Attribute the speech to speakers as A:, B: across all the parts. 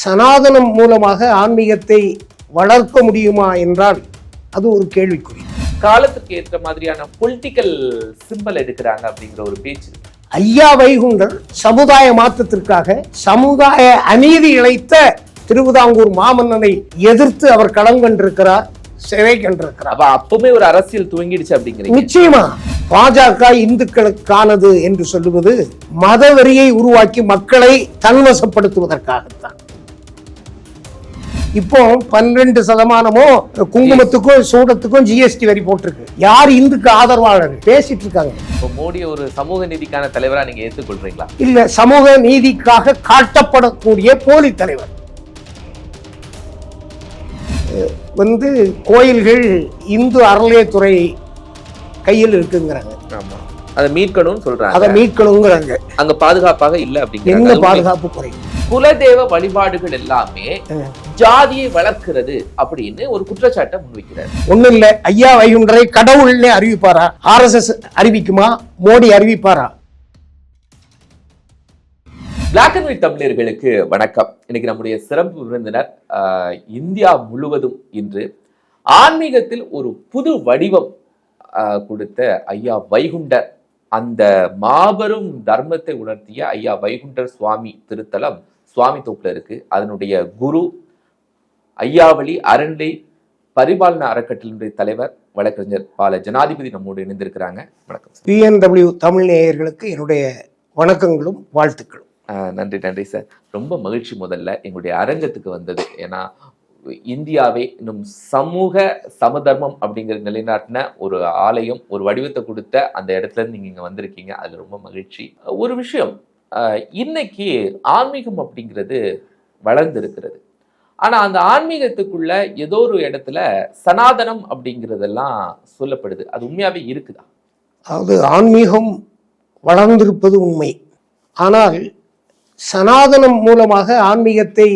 A: சனாதனம் மூலமாக ஆன்மீகத்தை வளர்க்க முடியுமா என்றால் அது ஒரு கேள்விக்குறி.
B: காலத்துக்கு ஏற்ற மாதிரியான பொலிட்டிக்கல் சிம்பல் எடுக்கிறாங்க அப்படிங்கிற ஒரு பேச்சு.
A: ஐயா வைகுண்டர் சமுதாய மாற்றத்திற்காக சமுதாய அநீதி இழைத்த திருவிதாங்கூர் மாமன்னனை எதிர்த்து அவர் களம் கண்டிருக்கிறார் சிறை கண்டிருக்கிறார்.
B: அப்ப அப்பவுமே ஒரு அரசியல் துவங்கிடுச்சு அப்படிங்கிறீங்க.
A: நிச்சயமா பாஜக இந்துக்களுக்கானது என்று சொல்லுவது மதவெறியை உருவாக்கி மக்களை தன்வசப்படுத்துவதற்காகத்தான். இப்போ பன்னிரண்டு சதமானமோ குங்குமத்துக்கும் சூடத்துக்கும் ஜிஎஸ்டி வரி போட்டிருக்கு. யார் இந்துக்கு ஆதரவாளர்? பேசிட்டு இருக்காங்க.
B: இப்போ மோடி ஒரு சமூக நீதிக்கான தலைவரா நீங்க ஏற்றுக்கொள்றீங்களா
A: இல்ல சமூக நீதிக்காக காட்டப்படக்கூடிய போலி தலைவர். வந்து கோயில்கள் இந்து அறநிலையத்துறை கையில் இருக்குங்கிறாங்க.
B: ஆமா. அதை மீட்கணும்னு
A: அதை
B: சொல்றாங்க
A: மீட்கணுங்கிறாங்க.
B: அங்க பாதுகாப்பாக இல்ல
A: என்ன
B: அப்படிங்கிறாங்க
A: பாதுகாப்பு குறையும்
B: குலதெய்வ வழிபாடுகள் எல்லாமே ஜாதியை வளர்க்கிறது அப்படின்னு ஒரு குற்றச்சாட்டை முன்வைக்கிறார்.
A: ஒண்ணும் இல்ல ஐயா வைகுண்டரை கடவுள்னே அறிவிப்பாரா? ஆர்எஸ்எஸ் அறிவிக்குமா? மோடி அறிவிப்பாரா?
B: பிளாக் அண்ட் ஒயிட் தமிழர்களுக்கு வணக்கம். இன்னைக்கு நம்முடைய சிறப்பு விருந்தினர் இந்தியா முழுவதும் இன்று ஆன்மீகத்தில் ஒரு புது வடிவம் கொடுத்த ஐயா வைகுண்டர். அந்த மாபெரும் தர்மத்தை உணர்த்திய ஐயா வைகுண்டர் சுவாமி திருத்தலம் சுவாமி தோப்புல இருக்கு. அதனுடைய குரு ஐயாவளி அறநிலை பரிபாலன அறக்கட்டளையினுடைய தலைவர் வழக்கறிஞர் பால ஜனாதிபதி நம்மோடு இணைந்திருக்கிறாங்க. வணக்கம்
A: பிஎன்டபிள்யூ தமிழ் நேயர்களுக்கு என்னுடைய வணக்கங்களும் வாழ்த்துக்களும்.
B: நன்றி நன்றி சார். ரொம்ப மகிழ்ச்சி முதல்ல எங்களுடைய அரங்கத்துக்கு வந்தது. ஏன்னா இந்தியாவே இன்னும் சமூக சமதர்மம் அப்படிங்கிற நிலைநாட்டின ஒரு ஆலயம் ஒரு வடிவத்தை கொடுத்த அந்த இடத்துல இருந்து நீங்க இங்க வந்திருக்கீங்க. அதுல ரொம்ப மகிழ்ச்சி. ஒரு விஷயம் இன்னைக்கு ஆன்மீகம் அப்படிங்கிறது வளர்ந்து இருக்கிறது ஆனா அந்த ஆன்மீகத்துக்குள்ள ஏதோ ஒரு இடத்துல சனாதனம் அப்படிங்கிறதெல்லாம் சொல்லப்படுது. அது உண்மையாவே இருக்குதா?
A: அதாவது ஆன்மீகம் வளர்ந்திருப்பது உண்மை. ஆனால் சனாதனம் மூலமாக ஆன்மீகத்தை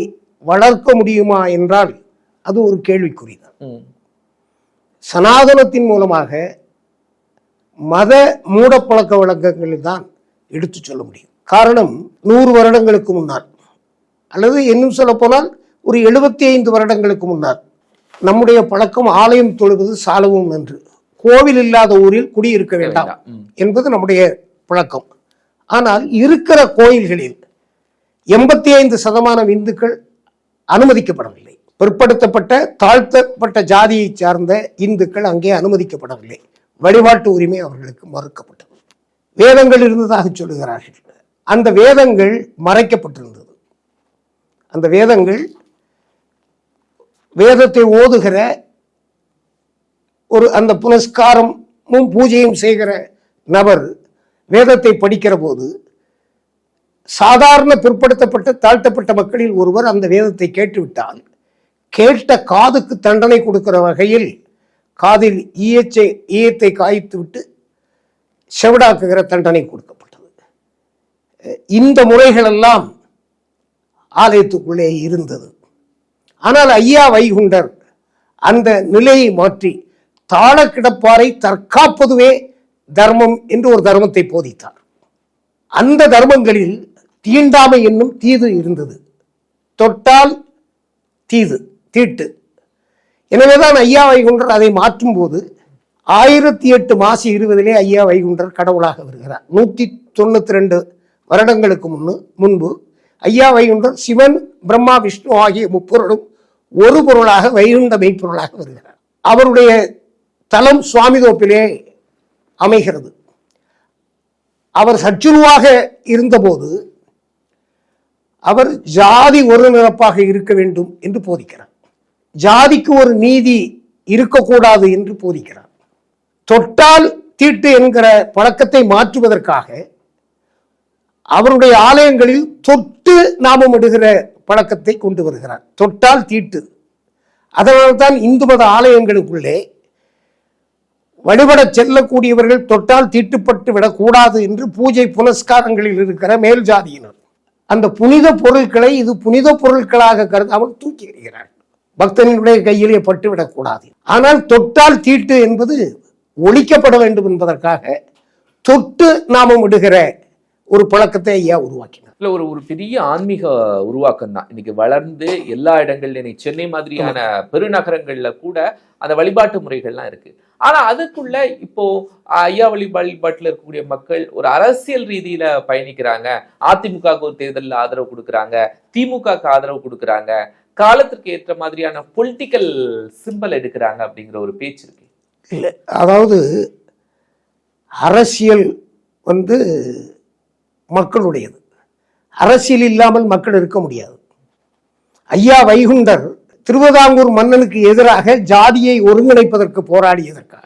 A: வளர்க்க முடியுமா என்றால் அது ஒரு கேள்விக்குறிதான். சனாதனத்தின் மூலமாக மத மூடப்பழக்க வழக்கங்களில் தான் எடுத்து சொல்ல முடியும். காரணம் நூறு வருடங்களுக்கு முன்னால். அல்லது இன்னும் சொல்ல போனால் ஒரு எழுபத்தி ஐந்து வருடங்களுக்கு முன்னால். நம்முடைய பழக்கம் ஆலயம் தொழுவது சாலவும் என்று. கோவில் இல்லாத ஊரில் குடியிருக்க வேண்டாம் என்பது நம்முடைய பழக்கம். ஆனால் இருக்கிற கோயில்களில் எண்பத்தி ஐந்து சதமானம் இந்துக்கள் அனுமதிக்கப்படவில்லை. பிற்படுத்தப்பட்ட தாழ்த்தப்பட்ட ஜாதியை சார்ந்த இந்துக்கள் அங்கே அனுமதிக்கப்படவில்லை. வழிபாட்டு உரிமை அவர்களுக்கு மறுக்கப்பட்டது. வேதங்கள் இருந்ததாக சொல்லுகிறார்கள். அந்த வேதங்கள் மறைக்கப்பட்டிருந்தது. அந்த வேதங்கள் வேதத்தை ஓதுகிற ஒரு அந்த புனஸ்காரமும் பூஜையும் செய்கிற நபர் வேதத்தை படிக்கிற போது சாதாரண பிற்படுத்தப்பட்ட தாழ்த்தப்பட்ட மக்களில் ஒருவர் அந்த வேதத்தை கேட்டுவிட்டால் கேட்ட காதுக்கு தண்டனை கொடுக்கிற வகையில் காதில் ஈயச்சை ஈயத்தை காய்த்து விட்டு செவிடாக்குகிற தண்டனை கொடுக்கும். இந்த முறைகளெல்லாம் ஆலயத்துக்குள்ளே இருந்தது. ஆனால் ஐயா வைகுண்டர் அந்த நிலையை மாற்றி தாழ கிடப்பாரை தற்காப்பதுவே தர்மம் என்று ஒரு தர்மத்தை போதித்தார். அந்த தர்மங்களில் தீண்டாமை என்னும் தீது இருந்தது. தொட்டால் தீது தீட்டு. எனவேதான் ஐயா வைகுண்டர் அதை மாற்றும் போது ஆயிரத்தி எட்டு மாசி இருபதிலே ஐயா வைகுண்டர் கடவுளாக வருகிறார். நூற்றி தொண்ணூத்தி ரெண்டு வருடங்களுக்கு முன்னு முன்பு ஐயா வைகுண்டர் சிவன் பிரம்மா விஷ்ணு ஆகிய முப்பொருளும் ஒரு பொருளாக வைகுண்ட மெய்ப்பொருளாக வருகிறார் அவருடைய தலம் சுவாமி தோப்பிலே அமைகிறது. அவர் சச்சுருவாக இருந்தபோது அவர் ஜாதி ஒரு நிரப்பாக இருக்க வேண்டும் என்று போதிக்கிறார். ஜாதிக்கு ஒரு நீதி இருக்கக்கூடாது என்று போதிக்கிறார். தொட்டால் தீட்டு என்கிற பழக்கத்தை மாற்றுவதற்காக அவருடைய ஆலயங்களில் தொட்டு நாமம் இடுகிற பழக்கத்தை கொண்டு வருகிறார். தொட்டால் தீட்டு. அதனால்தான் இந்து மத ஆலயங்களுக்குள்ளே வழிபட செல்லக்கூடியவர்கள் தொட்டால் தீட்டுப்பட்டு விடக்கூடாது என்று பூஜை புனஸ்காரங்களில் இருக்கிற மேல் ஜாதியினர். அந்த புனித பொருட்களை இது புனித பொருட்களாக கருதாமல் தூக்கி எறிகிறார். பக்தனினுடைய கையிலே பட்டு விடக்கூடாது. ஆனால் தொட்டால் தீட்டு என்பது ஒழிக்கப்பட வேண்டும் என்பதற்காக தொட்டு நாமம் இடுகிற ஒரு பழக்கத்தை ஐயா உருவாக்கினார்.
B: இல்ல ஒரு ஒரு பெரிய ஆன்மீக உருவாக்கம் தான். இன்னைக்கு வளர்ந்து எல்லா இடங்கள்ல இன்னைக்கு சென்னை மாதிரியான பெருநகரங்கள்ல கூட அந்த வழிபாட்டு முறைகள்லாம் இருக்கு. ஆனா அதுக்குள்ள இப்போ ஐயா வழி வழிபாட்டுல இருக்கக்கூடிய மக்கள் ஒரு அரசியல் ரீதியில பயணிக்கிறாங்க. அதிமுகவுக்கு ஒரு தேர்தலில் ஆதரவு கொடுக்குறாங்க. திமுகவுக்கு ஆதரவு கொடுக்குறாங்க. காலத்திற்கு ஏற்ற மாதிரியான பொலிட்டிக்கல் சிம்பல் எடுக்கிறாங்க அப்படிங்கிற ஒரு பேச்சு இருக்கு.
A: இல்லை அதாவது அரசியல் வந்து மக்களுடையது. அரசியல் இல்லாமல் மக்கள் இருக்க முடியாது. ஐயா வைகுண்டர் திருவிதாங்கூர் மன்னனுக்கு எதிராக ஜாதியை ஒருங்கிணைப்பதற்கு போராடியதற்காக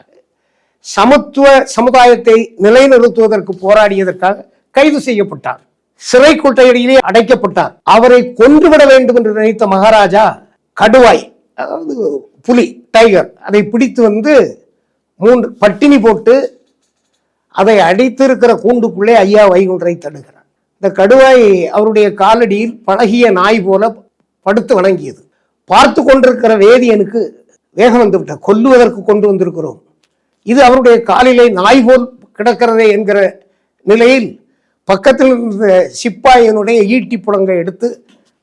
A: சமத்துவ சமுதாயத்தை நிலைநிறுத்துவதற்கு போராடியதற்காக கைது செய்யப்பட்டார். சிறை கொட்டையடியிலே அடைக்கப்பட்டார். அவரை கொன்றுவிட வேண்டும் என்று நினைத்த மகாராஜா கடுவாய் அதாவது புலி டைகர் அதை பிடித்து வந்து மூன்று பட்டினி போட்டு அதை அடித்திருக்கிற கூண்டுக்குள்ளே ஐயா வைகுண்டரை தடுகிறார் இந்த கடுவாய் அவருடைய காலடியில் பழகிய நாய் போல படுத்து வணங்கியது. பார்த்து கொண்டிருக்கிற வேதியனுக்கு வேகம் வந்துவிட்ட கொல்லுவதற்கு கொண்டு வந்திருக்கிறோம். இது அவருடைய காலிலே நாய் போல் கிடக்கிறதே என்கிற நிலையில் பக்கத்தில் இருந்த சிப்பாயினுடைய ஈட்டி புடங்கை எடுத்து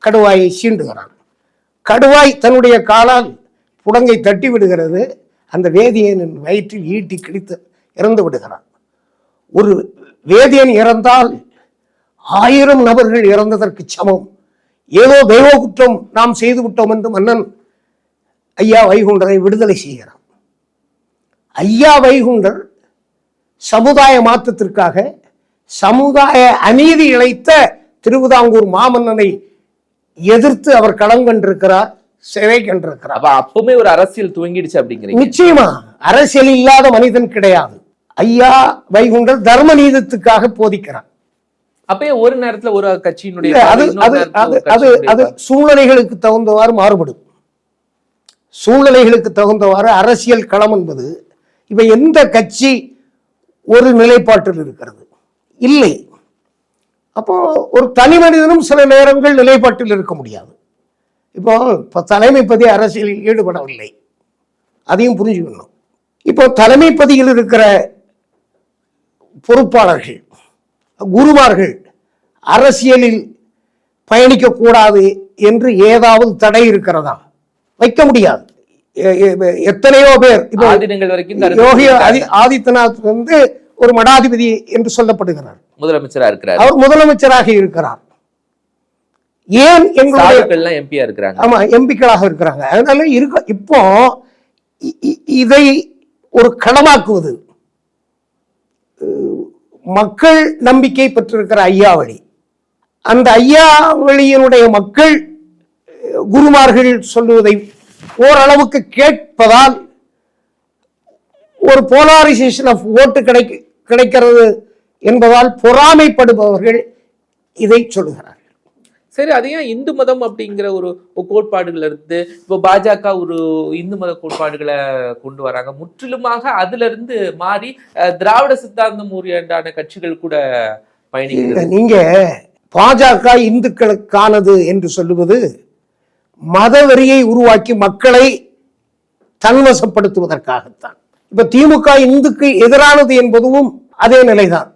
A: கடுவாயை சீண்டுகிறான். கடுவாய் தன்னுடைய காலால் புடங்கை தட்டி விடுகிறது. அந்த வேதியனின் வயிற்றில் ஈட்டி கிழித்து இறந்து விடுகிறான். ஒரு வேதியன் இறந்தால் ஆயிரம் நபர்கள் இறந்ததற்கு சமம். ஏதோ தெய்வ குற்றம் நாம் செய்து விட்டோம் என்று மன்னன் ஐயா வைகுண்டரை விடுதலை செய்கிறான். ஐயா வைகுண்டர் சமுதாய மாற்றத்திற்காக சமுதாய அநீதி இழைத்த திருவிதாங்கூர் மாமன்னனை எதிர்த்து அவர் களம் கண்டிருக்கிறார் சிறை கண்டிருக்கிறார்.
B: அப்ப அப்பவுமே ஒரு அரசியல் துவங்கிடுச்சு அப்படிங்கிறீங்க.
A: நிச்சயமா அரசியல் இல்லாத மனிதன் கிடையாது. ஐயா வைகுண்டர் தர்ம நீதத்துக்காக போதிக்கிறார்
B: அப்பயே ஒரு நேரத்துல ஒரு கட்சியினுடைய
A: அது அது அது அது அது சூழ்நிலைகளுக்கு தகுந்தவாறு மாறுபடும். சூழ்நிலைகளுக்கு தகுந்தவாறு அரசியல் களம் என்பது இப்ப எந்த கட்சி ஒரு நிலைப்பாட்டில் இருக்கிறது? இல்லை. அப்போ ஒரு தனி மனிதனும் சில நேரங்கள் நிலைப்பாட்டில் இருக்க முடியாது. இப்போ இப்போ தலைமைப்பதி அரசியலில் ஈடுபடவில்லை. அதையும் புரிஞ்சுக்கணும். இப்போ தலைமைப்பதியில் இருக்கிற பொறுப்பாளர்கள் குருமார்கள் அரசியலில் பயணிக்கக்கூடாது என்று ஏதாவது தடை இருக்கிறதா? வைக்க முடியாது. எத்தனையோ பேர் இப்போ யோகி ஆதித்யநாத் வந்து ஒரு மடாதிபதி என்று சொல்லப்படுகிறார்.
B: முதலமைச்சரா இருக்கிறாரு.
A: அவர் முதலமைச்சராக இருக்கிறார். ஏன் எங்களுடைய
B: எம்பியா இருக்கிறாங்க.
A: ஆமா எம்பிக்களாக இருக்கிறாங்க. அதனால இருக்க இப்போ இதை ஒரு களமாக்குவது. மக்கள் நம்பிக்கை பெற்றிருக்கிற ஐயாவளி. அந்த ஐயாவளியினுடைய மக்கள் குருமார்கள் சொல்லுவதை ஓரளவுக்கு கேட்பதால் ஒரு போலாரிசேஷன் ஆஃப் ஓட்டு கிடைக்க கிடைக்கிறது என்பதால் பொறாமைப்படுபவர்கள் இதை சொல்லுகிறார்கள்.
B: சரி அது ஏன் இந்து மதம் அப்படிங்கிற ஒரு கோட்பாடுகள் இருந்து இப்போ பாஜக ஒரு இந்து மத கோட்பாடுகளை கொண்டு வராங்க. முற்றிலுமாக அதுல இருந்து மாறி அஹ், திராவிட சித்தாந்தம் உண்டான கட்சிகள் கூட பயணிக்கிறது.
A: நீங்க பாஜக இந்துக்களுக்கானது என்று சொல்லுவது மதவெறியை உருவாக்கி மக்களை தன்வசப்படுத்துவதற்காகத்தான். இப்ப திமுக இந்துக்கு எதிரானது என்பதும் அதே நிலைதான்.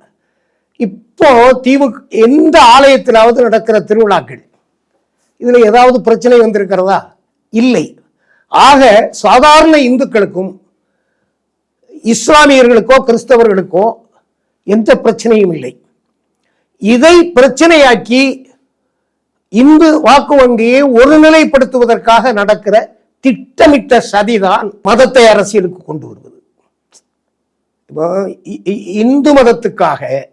A: இப்போ திமுக எந்த ஆலயத்திலாவது நடக்கிற திருவிழாக்கள் இதுல ஏதாவது பிரச்சனை வந்திருக்கிறதா? இல்லை. ஆக சாதாரண இந்துக்களுக்கும் இஸ்லாமியர்களுக்கோ கிறிஸ்தவர்களுக்கோ எந்த பிரச்சனையும் இல்லை. இதை பிரச்சனையாக்கி இந்து வாக்கு வங்கியை ஒருநிலைப்படுத்துவதற்காக நடக்கிற திட்டமிட்ட சதிதான் மதத்தை அரசியலுக்கு கொண்டு வருவது. இப்போ இ- இந்து மதத்துக்காக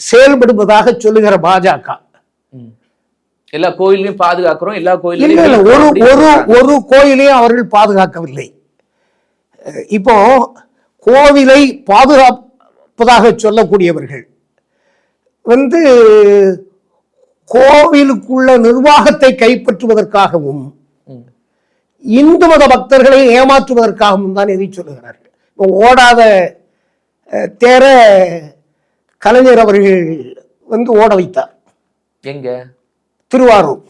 A: செயல்படுவதாக சொல்லுகிற பாஜக.
B: எல்லா கோயிலையும் பாதுகாக்கிறோம் எல்லா கோயிலையும்
A: ஒரு ஒரு. ஒரு கோயிலையும் அவர்கள் பாதுகாக்கவில்லை இப்போ கோவிலை பாதுகாப்பதாக சொல்லக்கூடியவர்கள் வந்து கோவிலுக்குள்ள நிர்வாகத்தை கைப்பற்றுவதற்காகவும். இந்து மத பக்தர்களை ஏமாற்றுவதற்காகவும் தான் இதை சொல்லுகிறார்கள் இப்போ ஓடாத தேர கலைஞர் அவர்கள் வந்து ஓட வைத்தார்.
B: எங்க?
A: திருவாரூர்.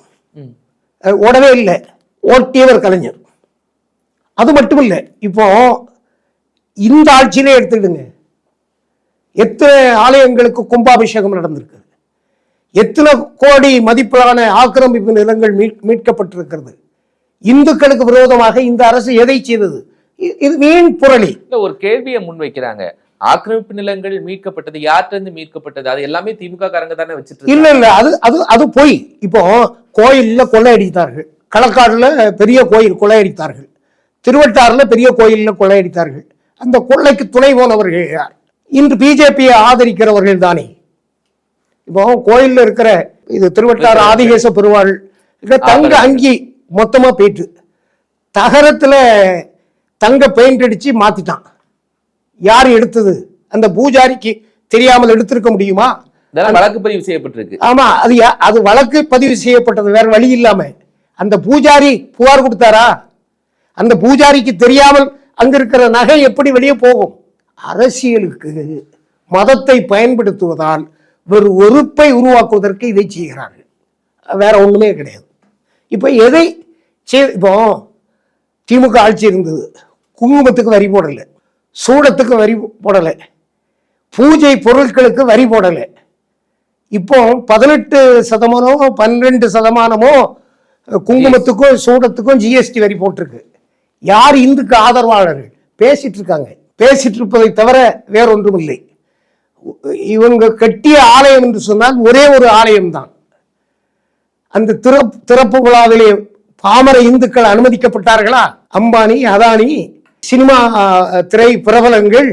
A: ஓடவே இல்லை. ஓட்டியவர் கலைஞர். அது மட்டும் இல்லை இப்போ இந்த ஆட்சியிலே எடுத்துக்கிடுங்க. எத்தனை ஆலயங்களுக்கு கும்பாபிஷேகம் நடந்திருக்கு? எத்தனை கோடி மதிப்பிலான ஆக்கிரமிப்பு நிலங்கள் மீட் மீட்கப்பட்டிருக்கிறது? இந்துக்களுக்கு விரோதமாக இந்த அரசு எதை செய்தது? இது வீண் புரளி.
B: ஒரு கேள்வியை முன்வைக்கிறாங்க. ஆக்கிரமிப்பு நிலங்கள் மீட்கப்பட்டது யார்கிட்ட மீட்கப்பட்டது? அது எல்லாமே திமுக காரங்க தானே வச்சுட்டு
A: இல்ல இல்ல அது அது அது பொய். இப்போ கோயில்ல கொள்ளையடித்தார்கள். களக்காடுல பெரிய கோயில் கொள்ளையடித்தார்கள். திருவட்டாறுல பெரிய கோயில்ல கொள்ளையடித்தார்கள். அந்த கொள்ளைக்கு துணை போனவர்கள் யார்? இன்று பிஜேபியை ஆதரிக்கிறவர்கள் தானே. இப்போ கோயில்ல இருக்கிற இது திருவட்டாறு ஆதிகேச பெருவாள் தங்க அங்கி மொத்தமா போயிட்டு தகரத்துல தங்க பெயிண்ட் அடிச்சு மாத்திட்டான். யார் எடுத்தது? அந்த பூஜாரிக்கு தெரியாமல் எடுத்திருக்க முடியுமா?
B: வழக்கு பதிவு செய்யப்பட்டிருக்கு.
A: ஆமா அது அது வழக்கு பதிவு செய்யப்பட்டது வேற வழி இல்லாம. அந்த பூஜாரி புகார் கொடுத்தாரா? அந்த பூஜாரிக்கு தெரியாமல் அங்க இருக்கிற நகை எப்படி வெளியே போகும்? அரசியலுக்கு மதத்தை பயன்படுத்துவதால் ஒரு வெறுப்பை உருவாக்குவதற்கு இதை செய்கிறார்கள். வேற ஒண்ணுமே கிடையாது. இப்போ எதை செய் இப்போ திமுக ஆட்சி இருந்தது. குங்குமத்துக்கு வரி போடலை. சூடத்துக்கு வரி போடலை. பூஜை பொருட்களுக்கு வரி போடலை. இப்போ பதினெட்டு சதமானமோ பன்னிரெண்டு சதமானமோ குங்குமத்துக்கும் சூடத்துக்கும் ஜிஎஸ்டி வரி போட்டிருக்கு. யார் இந்துக்கு ஆதரவாளர்கள்? பேசிட்டு இருக்காங்க. பேசிட்டு இருப்பதை தவிர வேறொன்றும் இல்லை. இவங்க கட்டிய ஆலயம் என்று சொன்னால் ஒரே ஒரு ஆலயம்தான் அந்த திறப்பு திறப்பு விழாவிலே பாமர இந்துக்கள் அனுமதிக்கப்பட்டார்களா? அம்பானி அதானி சினிமா திரை பிரபலங்கள்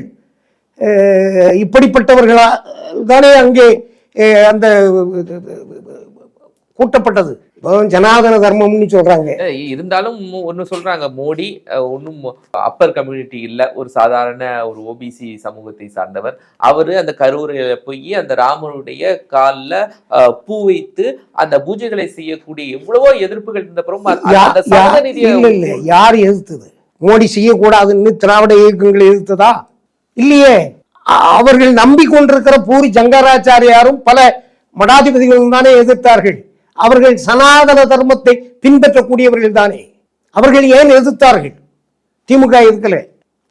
A: இப்படிப்பட்டவர்களா தானே அங்கே அந்த கூட்டப்பட்டது. ஜனாதன தர்மம்னு சொல்றாங்க.
B: இருந்தாலும் ஒன்னு சொல்றாங்க மோடி ஒண்ணும் அப்பர் கம்யூனிட்டி இல்ல ஒரு சாதாரண ஒரு ஓபிசி சமூகத்தை சார்ந்தவர். அவரு அந்த கரூரையில போய் அந்த ராமனுடைய கால்ல பூ வைத்து அந்த பூஜைகளை செய்யக்கூடிய எவ்வளவோ எதிர்ப்புகள்
A: இல்ல யார் எதிர்த்தது? மோடி செய்யக்கூடாதுன்னு திராவிட இயக்கங்கள் எதிர்த்ததா? இல்லையே. அவர்கள் நம்பிக்கொண்டிருக்கிற பூரி சங்கராச்சாரியாரும் பல மடாதிபதிகளும் தானே எதிர்த்தார்கள். அவர்கள் சனாதன தர்மத்தை பின்பற்றக்கூடியவர்கள் தானே. அவர்கள் ஏன் எதிர்த்தார்கள்? திமுக எதிர்க்கல.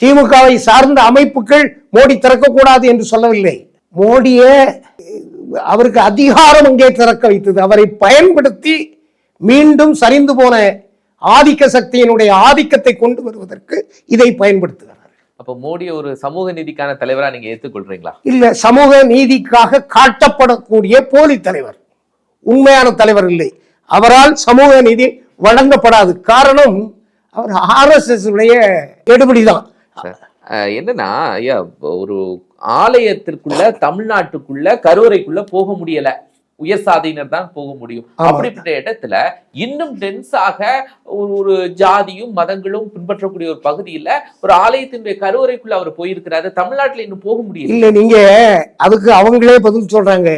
A: திமுகவை சார்ந்த அமைப்புகள் மோடி திறக்கக்கூடாது என்று சொல்லவில்லை. மோடியே அவருக்கு அதிகாரம் அங்கே திறக்க வைத்தது. அவரை பயன்படுத்தி மீண்டும் சரிந்து போன ஆதிக்க சக்தியினுடைய ஆதிக்கத்தை கொண்டு வருவதற்கு இதை பயன்படுத்துகிறார்
B: அப்ப மோடி ஒரு சமூக நீதிக்கான தலைவரா நீங்க ஏத்துக்கொள்றீங்களா?
A: இல்ல சமூக நீதிக்காக காட்டப்படக்கூடிய போலி தலைவர். உண்மையான தலைவர் இல்லை. அவரால் சமூக நீதி வழங்கப்படாது. காரணம் அவர் ஆர்எஸ்எஸ் உடைய எடுபடிதான்
B: அஹ் என்னன்னா ஐயா ஒரு ஆலயத்திற்குள்ள தமிழ்நாட்டுக்குள்ள கருவறைக்குள்ள போக முடியல. உயர் சாதியினர் தான் போக முடியும். அப்படிப்பட்ட இடத்துல இன்னும் டென்ஸாக ஒரு ஒரு ஜாதியும் மதங்களும் பின்பற்றக்கூடிய ஒரு பகுதியில ஒரு ஆலயத்தினுடைய கருவறைக்குள்ள அவர் போயிருக்கிறாரு. தமிழ்நாட்டுல இன்னும் போக முடியல.
A: இல்ல நீங்க அதுக்கு அவங்களே பதில் சொல்றாங்க.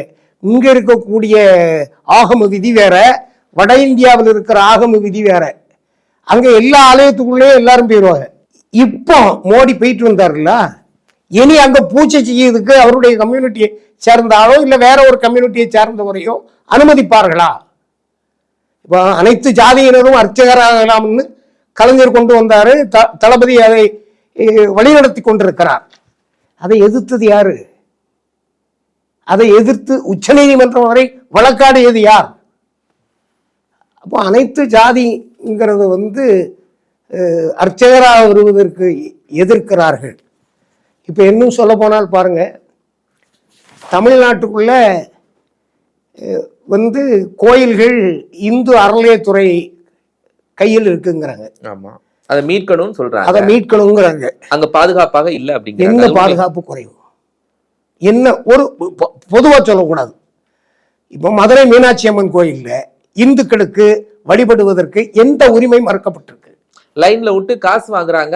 A: இங்க இருக்கக்கூடிய ஆகம விதி வேற வட இந்தியாவில் இருக்கிற ஆகம விதி வேற. அங்க எல்லா ஆலயத்துக்குள்ளே எல்லாரும் போயிடுவாங்க இப்போ மோடி போயிட்டு வந்தாருல்ல? இனி அங்க பூச்சை செய்யறதுக்கு அவருடைய கம்யூனிட்டியை சேர்ந்தாலோ இல்ல வேற ஒரு கம்யூனிட்டியை சேர்ந்தவரையோ அனுமதிப்பார்களா? இப்போ அனைத்து ஜாதியினரும் அர்ச்சகராகலாம்னு கலைஞர் கொண்டு வந்தாரு. த- தளபதி அதை வழிநடத்தி கொண்டிருக்கிறார். அதை எதிர்த்தது யாரு? அதை எதிர்த்து உச்சநீதிமன்றம் வரை வழக்காடியது யார்? அப்போ அனைத்து ஜாதிங்கிறது வந்து அர்ச்சகராக வருவதற்கு எதிர்க்கிறார்கள். இப்போ இன்னும் சொல்ல போனால் பாருங்க தமிழ்நாட்டுக்குள்ள வந்து கோயில்கள் இந்து அறநிலையத்துறை கையில் இருக்குங்கிறாங்க.
B: ஆமா. அதை மீட்கணும்னு
A: அதை
B: சொல்றாங்க
A: மீட்கணுங்கிறாங்க.
B: அங்க பாதுகாப்பாக இல்ல
A: என்ன
B: அப்படிங்கிறாங்க
A: பாதுகாப்பு குறைவு என்ன ஒரு பொ- பொதுவா சொல்லக்கூடாது. இப்போ மதுரை மீனாட்சி அம்மன் கோயில்ல இந்துக்களுக்கு வழிபடுவதற்கு எந்த உரிமை மறுக்கப்பட்டிருக்கு.
B: லைன்ல விட்டு காசு வாங்குறாங்க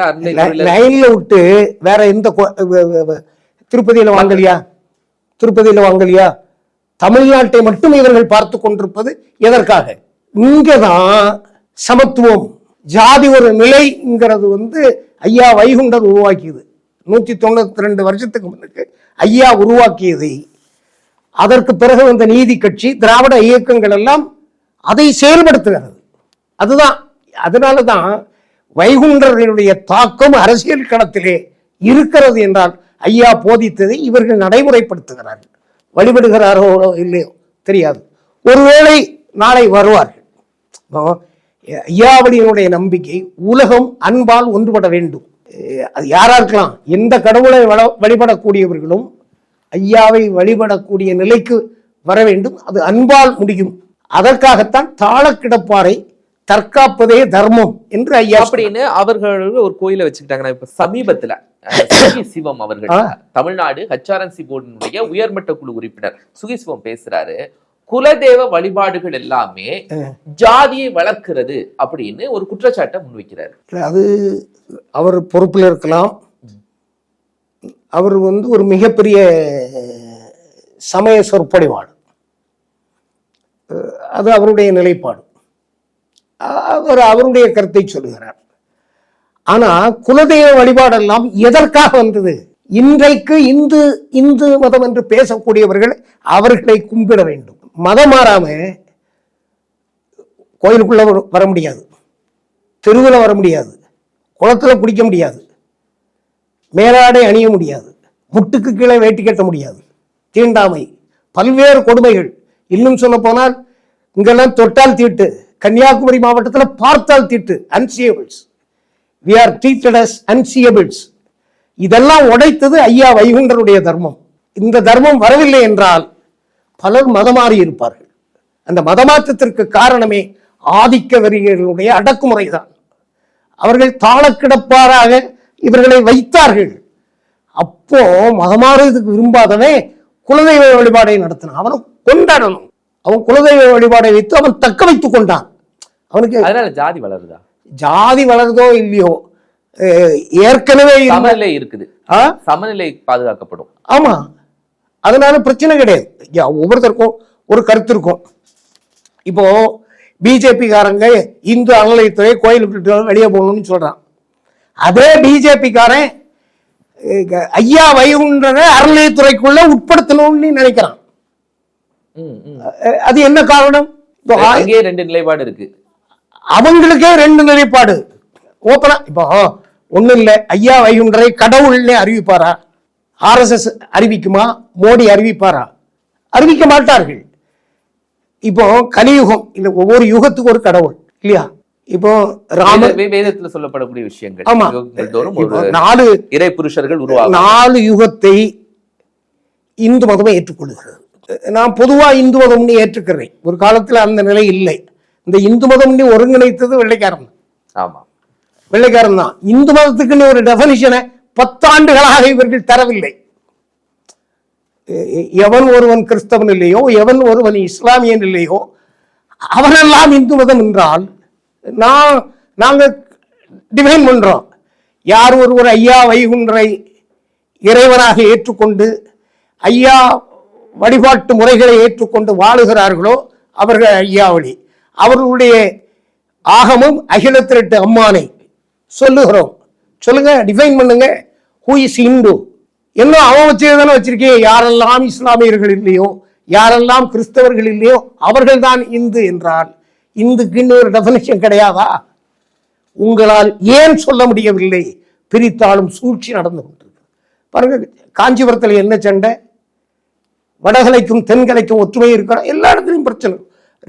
A: லைன்ல விட்டு வேற எந்த திருப்பதியில வாங்கலையா? திருப்பதியில வாங்கலையா? தமிழ்நாட்டை மட்டும் இவர்கள் பார்த்து கொண்டிருப்பது எதற்காக? இங்கதான் சமத்துவம் ஜாதி ஒரு நிலைங்கிறது வந்து ஐயா வைகுண்டர் உருவாக்கியது. நூத்தி தொண்ணூத்தி ரெண்டு வருஷத்துக்கு முன்னுக்கு ஐயா உருவாக்கியதை. அதற்கு பிறகு வந்த நீதி கட்சி திராவிட இயக்கங்கள் எல்லாம் அதை செயல்படுத்துகிறது. அதுதான் அதனால தான் வைகுண்டர்களுடைய தாக்கம் அரசியல் களத்திலே இருக்கிறது என்றால் ஐயா போதித்ததை இவர்கள் நடைமுறைப்படுத்துகிறார்கள். வழிபடுகிறாரோ இல்லையோ தெரியாது. ஒருவேளை நாளை வருவார்கள். ஐயாவடியினுடைய நம்பிக்கை உலகம் அன்பால் ஒன்றுபட வேண்டும். அது யாரா இருக்கலாம். எந்த கடவுளை வள- வழிபடக்கூடியவர்களும் ஐயாவை வழிபடக்கூடிய நிலைக்கு வர வேண்டும். அது அன்பால் முடியும். அதற்காகத்தான் தாளக்கிடப்பாறை தற்காப்பதே தர்மம் என்று ஐயா
B: அப்படின்னு அவர்கள் ஒரு கோயிலை வச்சுக்கிட்டாங்க. இப்ப சமீபத்துல சிவம் அவர்கள். தமிழ்நாடு ஹச்ஆர்என்சி போர்டினுடைய உயர்மட்ட குழு உறுப்பினர் சுகி சிவம் பேசுறாரு. குலதெய்வ வழிபாடுகள் எல்லாமே ஜாதியை வளர்க்கிறது அப்படின்னு ஒரு குற்றச்சாட்டை முன்வைக்கிறாரு.
A: அது அவர் பொறுப்பில் இருக்கலாம். அவர் வந்து ஒரு மிகப்பெரிய சமய சொற்பொழிவாளர். அது அவருடைய நிலைப்பாடு. அவர் அவருடைய கருத்தை சொல்லுகிறார். ஆனா குலதெய்வ வழிபாடெல்லாம் எதற்காக வந்தது? இன்றைக்கு இந்து இந்து மதம் என்று பேசக்கூடியவர்கள் அவர்களை கும்பிட வேண்டும். மதம் மாறாம கோயிலுக்குள்ள வர- முடியாது. தெருவில் வர முடியாது. குளத்துல குடிக்க முடியாது. மேலாடை அணிய முடியாது. முட்டுக்கு கீழே வேட்டி கட்ட முடியாது. தீண்டாமை. பல்வேறு கொடுமைகள். இன்னும் சொல்ல போனால் இங்கெல்லாம் தொட்டால் தீட்டு. கன்னியாகுமரி மாவட்டத்தில் பார்த்தால் தீட்டு unseeables we are treated as unseeables இதெல்லாம் உடைத்தது ஐயா வைகுண்டருடைய தர்மம். இந்த தர்மம் வரவில்லை என்றால் பலர் மதமாறி இருப்பார்கள். அந்த மதமாற்றத்திற்கு காரணமே ஆதிக்க வரிகளுடைய அடக்குமுறை தான் அவர்கள் தாளக்கிடப்பாராக இவர்களை வைத்தார்கள். அப்போ மதமாறுவதற்கு விரும்பாதவன் குலதெய்வ வழிபாடை நடத்தினான். அவனை கொண்டாடணும். அவன் குலதெய்வ வழிபாடை வைத்து அவன் தக்க வைத்துக் கொண்டான். அவனுக்கு
B: அதனால ஜாதி வளருதா?
A: ஜாதி வளருதோ இல்லையோ ஏற்கனவே
B: சமநிலை இருக்குது? சமநிலை பாதுகாக்கப்படும்.
A: ஆமா. அதனால பிரச்சனை கிடையாது. ஒவ்வொருத்தருக்கும் ஒரு கருத்து இருக்கும். இப்போ பிஜேபி காரங்க இந்து அறநிலையத்துறை கோயிலுக்கு வெளியே போகணும்னு சொல்றான். அதே பிஜேபி காரன் அஹ், ஐயா வைகுண்டரை அறநிலையத்துறைக்குள்ள உட்படுத்தணும்னு நினைக்கிறான். அது என்ன காரணம்?
B: அங்கேயே ரெண்டு நிலைப்பாடு இருக்கு.
A: அவங்களுக்கே ரெண்டு நிலைப்பாடு. ஓப்பனா இப்போ ஒண்ணும் இல்லை. ஐயா வைகுண்டரை கடவுள்னே அறிவிப்பாரா? ஆர்எஸ்எஸ் அறிவிக்குமா? மோடி அறிவிப்பாரா? அறிவிக்க மாட்டார்கள். இப்போ கலியுகம் இந்த ஒவ்வொரு யுகத்துக்கு ஒரு கடவுள் இல்லையா? இப்போ
B: வேத- வேதத்துல சொல்லப்படக்கூடிய விஷயங்கள்.
A: ஆமா. நாலு
B: இறை புருஷர்கள் உருவாகும்.
A: நாலு யுகத்தை இந்து மதமே ஏற்றுக்கொள்கிறது. நான் பொதுவா இந்து மதம்னு ஏற்றுக்கிறேன். ஒரு காலத்துல அந்த நிலை இல்லை. இந்த இந்து மதம்னு ஒருங்கிணைத்தது வெள்ளைக்காரன்.
B: ஆமா.
A: வெள்ளைக்காரன் தான். இந்து மதத்துக்குன்னு ஒரு டெபனிஷனை பத்தாண்டுகளாக இவர்கள் தரவில்லை. எவன் ஒருவன் கிறிஸ்தவன் இல்லையோ எவன் ஒருவன் இஸ்லாமியன் இல்லையோ அவனெல்லாம் இந்து மதம் என்றால் நான் நாங்க டிஃபைன் பண்றோம். யார் ஒருவர் ஐயா வைகுண்டரை இறைவனாக ஏற்றுக்கொண்டு ஐயா வழிபாட்டு முறைகளை ஏற்றுக்கொண்டு வாழுகிறார்களோ அவர்கள் ஐயாவளி அவர்களுடைய ஆகமும் அகிலத்திரட்டு அம்மானை சொல்லுகிறோம். சொல்லுங்க டிஃபைன் பண்ணுங்க. ஹூ இஸ் இந்து இன்னும் அவன் வச்சே தானே வச்சிருக்கேன் யாரெல்லாம் இஸ்லாமியர்கள் இல்லையோ யாரெல்லாம் கிறிஸ்தவர்கள் இல்லையோ அவர்கள் தான் இந்து என்றால் இந்துக்குன்னு ஒரு டெஃபினேஷன் கிடையாதா? உங்களால் ஏன் சொல்ல முடியவில்லை? பிரித்தாலும் சூழ்ச்சி நடந்து கொண்டிருக்கு பாருங்க காஞ்சிபுரத்தில் என்ன சண்டை? வடகலைக்கும் தென்கலைக்கும் ஒற்றுமை இருக்கணும் எல்லா இடத்துலையும் பிரச்சனை.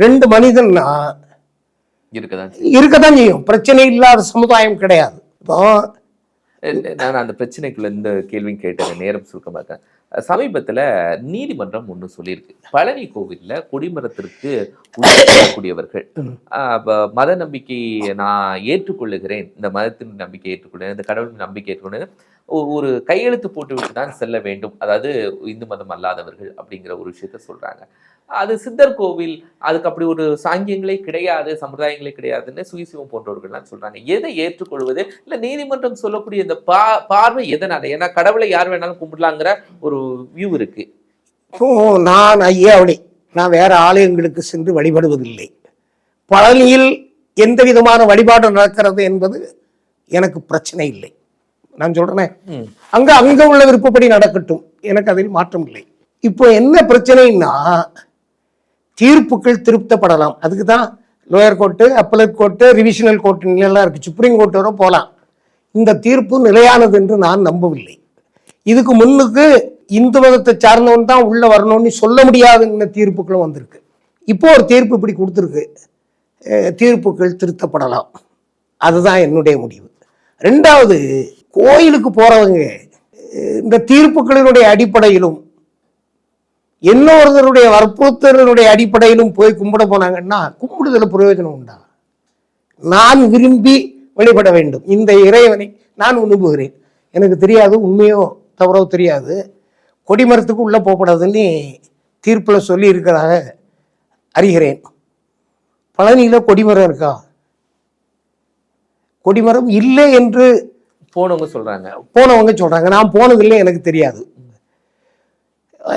A: ரெண்டு மனிதன்னா
B: இருக்குதான்
A: இருக்கத்தான் செய்யும். பிரச்சனை இல்லாத சமுதாயம் கிடையாது. இப்போ
B: நான் அந்த பிரச்சனைக்குள்ள இந்த கேள்வியும் கேட்டேன். நேரம் சுருக்கமா இருக்கேன். சமீபத்துல நீதிமன்றம் ஒண்ணு சொல்லியிருக்கு. பழனி கோவில்ல கொடிமரத்திற்கு கூடியவர்கள் மத நம்பிக்கையை நான் ஏற்றுக்கொள்ளுகிறேன். இந்த மதத்தின் நம்பிக்கை ஏற்றுக்கொள்கிறேன். இந்த கடவுளின் நம்பிக்கை ஏற்றுக்கொள்கிறேன். ஒரு கையெழுத்து போட்டுவிட்டு தான் செல்ல வேண்டும். அதாவது இந்து மதம் அல்லாதவர்கள் அப்படிங்கிற ஒரு விஷயத்த சொல்றாங்க. அது சித்தர் கோவில் அதுக்கு அப்படி ஒரு சாங்கியங்களே கிடையாது சம்பிரதாயங்களே கிடையாதுன்னு சுயசிவம் போன்றவர்கள்லாம் சொல்றாங்க. எதை ஏற்றுக்கொள்வது? இல்ல நீதிமன்றம் சொல்லக்கூடிய இந்த பா பார்வை எதனால? ஏன்னா கடவுளை யார் வேணாலும் கும்பிடலாங்கிற ஒரு வியூ இருக்கு.
A: இப்போ நான் ஐயாவளி நான் வேற ஆலயங்களுக்கு சென்று வழிபடுவதில்லை. பழனியில் எந்த விதமான வழிபாடு நடக்கிறது என்பது எனக்கு பிரச்சனை இல்லை. நான் சொல்றேனே. அங்க அங்க உள்ள விருப்பப்படி நடக்கட்டும். எனக்கு அதில் மாற்றம் இல்லை இப்போ என்ன பிரச்சனைன்னா தீர்ப்புகள் திருப்தப்படலாம். அதுக்கு தான் lower court appellate court revisional court எல்லாம் இருக்கு. சுப்ரீம் கோர்ட் வரை போகலாம். இந்த தீர்ப்பு நிலையானது என்று நான் நம்பவில்லை. இதுக்கு முன்னுக்கு இந்து மதத்தை சார்ந்தவன் தான் உள்ள வரணும்னு சொல்ல முடியாதுங்கிற தீர்ப்புகளும் வந்திருக்கு. இப்போ ஒரு தீர்ப்பு இப்படி கொடுத்துருக்கு. தீர்ப்புகள் திருத்தப்படலாம். அதுதான் என்னுடைய முடிவு. ரெண்டாவது கோயிலுக்கு போறவங்க இந்த தீர்ப்புகளினுடைய அடிப்படையிலும் இன்னொருத்தருடைய வற்புறுத்தலினுடைய அடிப்படையிலும் போய் கும்பிட போனாங்கன்னா கும்பிடுதல பிரயோஜனம் உண்டா? நான் விரும்பி வழிபட வேண்டும். இந்த இறைவனை நான் விரும்புகிறேன். எனக்கு தெரியாது உண்மையோ தவறோ தெரியாது. கொடிமரத்துக்கு உள்ளே போகக்கூடாதுன்னு தீர்ப்பில் சொல்லி இருக்கிறதாக அறிகிறேன். பழனியில் கொடிமரம் இருக்கா? கொடிமரம் இல்லை என்று
B: போனவங்க சொல்றாங்க.
A: போனவங்க சொல்றாங்க. நான் போனதில்லை எனக்கு தெரியாது.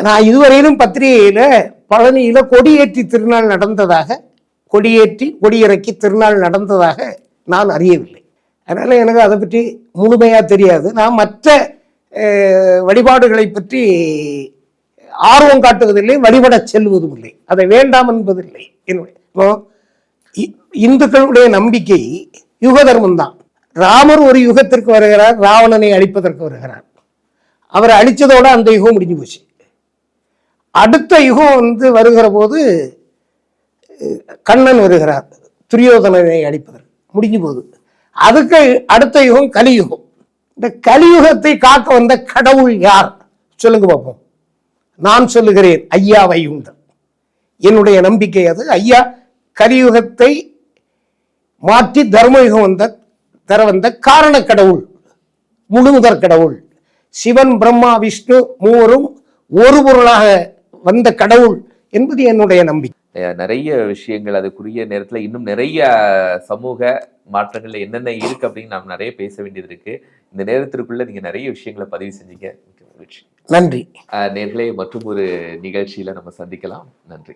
A: நான் இதுவரையிலும் பத்திரிகையில பழனியில கொடியேற்றி திருநாள் நடந்ததாக கொடியேற்றி கொடியிறக்கி திருநாள் நடந்ததாக நான் அறியவில்லை. அதனால எனக்கு அதை பற்றி முழுமையாக தெரியாது. நான் மற்ற வழிபாடுகளை பற்றி ஆர்வம் காட்டுவதில்லை வழிபட செல்வதும் இல்லை அதை வேண்டாம் என்பதில்லை. என்னுடைய இப்போ இ- இந்துக்களுடைய நம்பிக்கை யுக தர்மம் தான் ராமர் ஒரு யுகத்திற்கு வருகிறார் ராவணனை அழிப்பதற்கு வருகிறார். அவரை அழிச்சதோட அந்த யுகம் முடிஞ்சு போச்சு. அடுத்த யுகம் வந்து வருகிற போது கண்ணன் வருகிறார் துரியோதனனை அழிப்பதற்கு. முடிஞ்சு போகுது. அதுக்கு அடுத்த யுகம் கலியுகம். இந்த கலியுகத்தை காக்க வந்த கடவுள் யார்? சொல்லுங்க பார்ப்போம் நான் சொல்லுகிறேன் ஐயா வைகுண்டர் என்னுடைய நம்பிக்கை அது. ஐயா கலியுகத்தை மாற்றி தர்மயுகம் வந்த தர வந்த காரண கடவுள் முழுமுதற் கடவுள் சிவன் பிரம்மா விஷ்ணு மூவரும் ஒரு பொருளாக வந்த கடவுள் என்பது என்னுடைய நம்பிக்கை.
B: நிறைய விஷயங்கள் அதுக்குரிய நேரத்துல இன்னும் நிறைய சமூக மாற்றங்கள்ல என்னென்ன இருக்கு அப்படின்னு நாம் நிறைய பேச வேண்டியது இருக்கு. இந்த நேரத்திற்குள்ள நீங்க நிறைய விஷயங்களை பதிவு செஞ்சீங்க. மகிழ்ச்சி.
A: நன்றி.
B: நேர்களே மற்றும் ஒரு நிகழ்ச்சியில நம்ம சந்திக்கலாம். நன்றி.